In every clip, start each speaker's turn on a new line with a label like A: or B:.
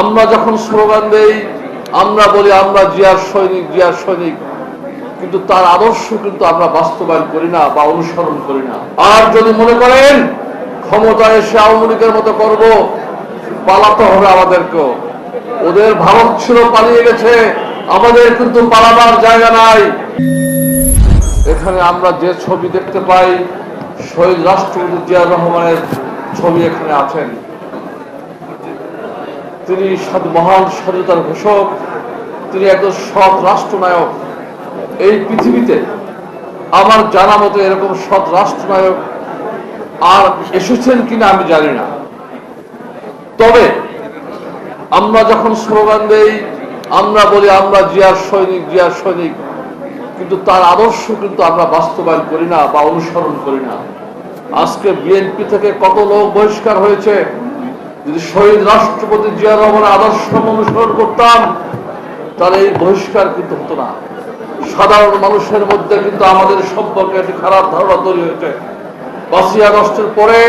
A: আমরা যখন স্লোগান দেই, আমরা বলি আমরা জিয়ার সৈনিক জিয়ার সৈনিক। কিন্তু তার আদর্শ কিন্তু আমরা বাস্তবায়ন করি না বা অনুসরণ করি না। আর যদি মনে করেন ক্ষমতায় এসে আওয়ামী লীগের মতো করব, পালাতে হবে আমাদেরকেও। ওদের ভারত ছিল, পালিয়ে গেছে, আমাদের কিন্তু পালাবার জায়গা নাই। এখানে আমরা যে ছবি দেখতে পাই, শহীদ রাষ্ট্রপতি জিয়া রহমানের ছবি এখানে আছেন। তিনি স্বাধ- মহান স্বাধীনতার ঘোষক, তিনি একজন সৎ রাষ্ট্রনায়ক। এই পৃথিবীতে আমার জানা মতো এরকম সৎ রাষ্ট্রনায়ক আর এসেছেন কিনা আমি জানি না। তবে আমরা যখন স্লোগান দেই, আমরা বলি, আমরা জিয়ার সৈনিক জিয়ার সৈনিক। কিন্তু তার আদর্শ কিন্তু আমরা বাস্তবায়ন করি না বা অনুসরণ করি না। আজকে বিএনপি থেকে কত লোক বহিষ্কার হয়েছে? যদি শহীদ রাষ্ট্রপতি জিয়া রহমানের আদর্শ অনুসরণ করতাম, তাহলে এই বহিষ্কার কিন্তু হতো না। সাধারণ মানুষের মধ্যে কিন্তু আমাদের সম্পর্কে একটি খারাপ ধারণা তৈরি হয়েছে। পাঁচই আগস্টের পরে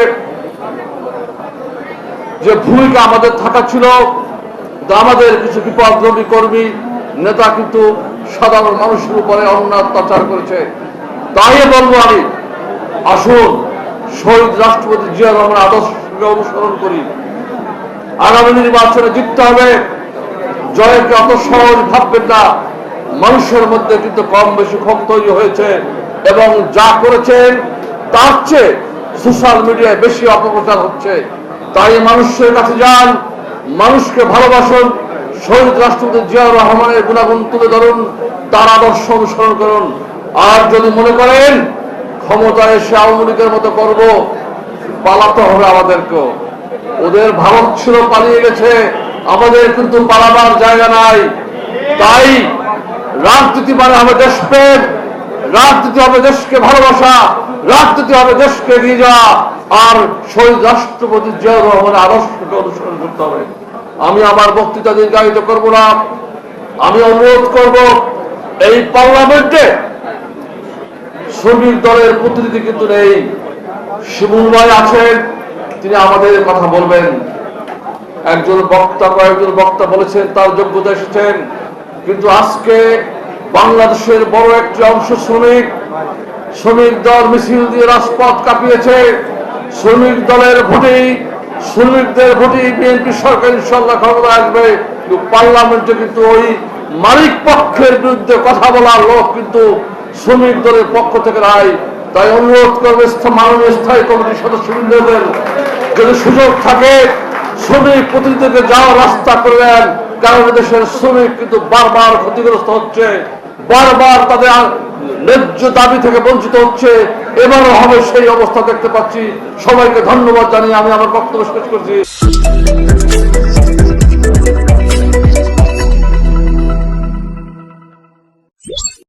A: যে ভূমিকা আমাদের থাকা ছিল আমাদের কিছু বিপদগ্রমী কর্মী, নেতা কিন্তু সাধারণ মানুষের উপরে অন্য অত্যাচার করেছে। তাই বলব আমি, আসুন শহীদ রাষ্ট্রপতি জিয়া রহমান আদর্শকে অনুসরণ করি। আগামী নির্বাচনে জিততে হবে। জয়কে অত সহজ ভাববেন না। মানুষের মধ্যে কিন্তু কম বেশি ক্ষোভ তৈরি হয়েছে এবং যা করেছেন, তার চেয়ে সোশ্যাল মিডিয়ায় বেশি অপপ্রচার হচ্ছে। তাই মানুষের কাছে যান, মানুষকে ভালোবাসুন। শহীদ রাষ্ট্রপতি জিয়াউর রহমানের গুণাগুণ তুলে ধরুন, তার আদর্শ অনুসরণ করুন। আর যদি মনে করেন, ক্ষমতায় এসে আওয়ামী লীগের মতো করব, পালাতে হবে আমাদেরকেও। ওদের ভারত ছিল পালিয়ে গেছে। আমাদের কিন্তু পালাবার জায়গা নাই। তাই রাজনীতি মানে হবে দেশপ্রেম। রাজনীতি হবে দেশকে ভালোবাসা। রাজনীতি হবে দেশকে এগিয়ে যাওয়া। আর শহীদ রাষ্ট্রপতি জিয়াউর রহমানের আদর্শকে অনুসরণ করতে হবে। আমি আমার বক্তৃতা দীর্ঘায়িত করব না। আমি অনুরোধ করব, এই পার্লামেন্টে শ্রমিক দলের প্রতিনিধি কিন্তু নেই। শিমুল ভাই আছেন। তিনি আমাদের কথা বলবেন। একজন বক্তা, কয়েকজন বক্তা বলেছেন, তার যোগ্যতা এসেছেন। কিন্তু আজকে বাংলাদেশের বড় একটি অংশ শ্রমিক শ্রমিক দল মিছিল দিয়ে রাজপথ কাঁপিয়েছে। শ্রমিক দলের ভোটেই, শ্রমিকদের ভোটেই বিএনপি সরকার ইনশাল্লাহ ক্ষমতা আসবে। পার্লামেন্টে কিন্তু ওই মালিক পক্ষের বিরুদ্ধে কথা বলার লোক কিন্তু শ্রমিক দলের পক্ষ থেকে নাই। তাই অনুরোধ করবে মাননীয় স্থায়ী কমিটির সদস্য সদস্যবৃন্দদের যদি সুযোগ থাকে, শ্রমিক প্রতিনিধিকে যাওয়ার রাস্তা করে দেন। কারণ দেশের শ্রমিক কিন্তু বারবার ক্ষতিগ্রস্ত হচ্ছে, বারবার তাদের ন্যায্য দাবি থেকে বঞ্চিত হচ্ছে। এবারও হবে সেই অবস্থা দেখতে পাচ্ছি। সবাইকে ধন্যবাদ জানিয়ে আমি আমার বক্তব্য শেষ করছি।